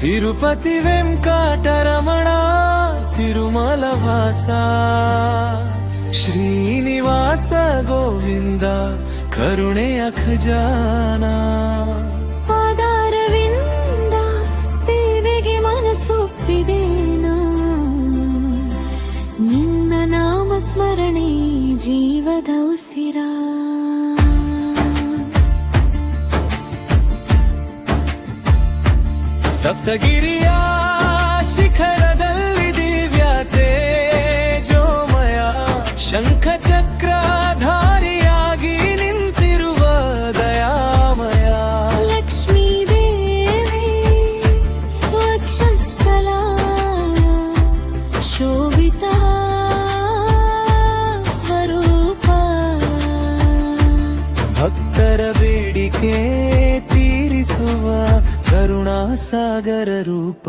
ತಿರುಪತಿ ವೆಂಕಟರಮಣ ತಿರುಮಲ ವಾಸ ಶ್ರೀನಿವಾಸ ಗೋವಿಂದ, ಕರುಣೆಯ ಖಜಾನ. ಪಾದಾರವಿಂದ ಸೇವೆಗೆ ಮನಸೊಪ್ಪಿದೇನ? ನಿನ್ನ ನಾಮ ಸ್ಮರಣೆ ಜೀವದ சப்தகிரிய కరుణాసాగర రూప.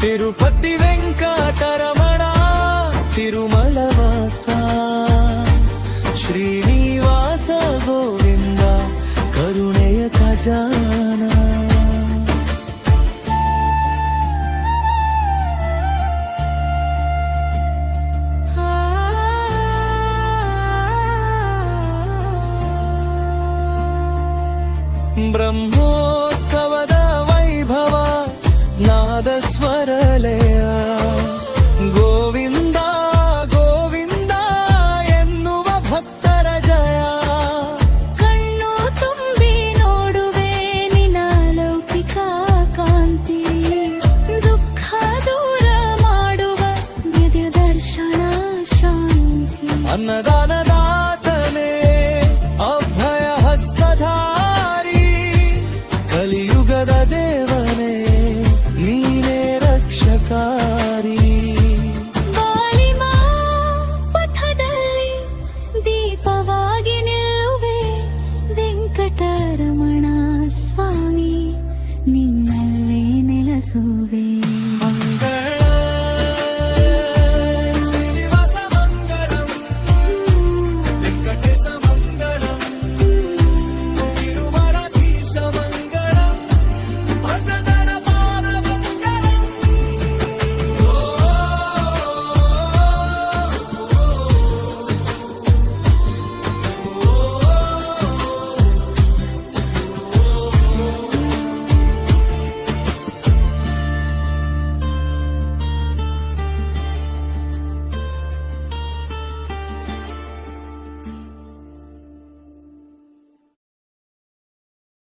తిరుపతి వెంకటరమణ తిరుమల వాస శ్రీనివాస గోవింద కరుణయ ఖజానా. ब्रह्मो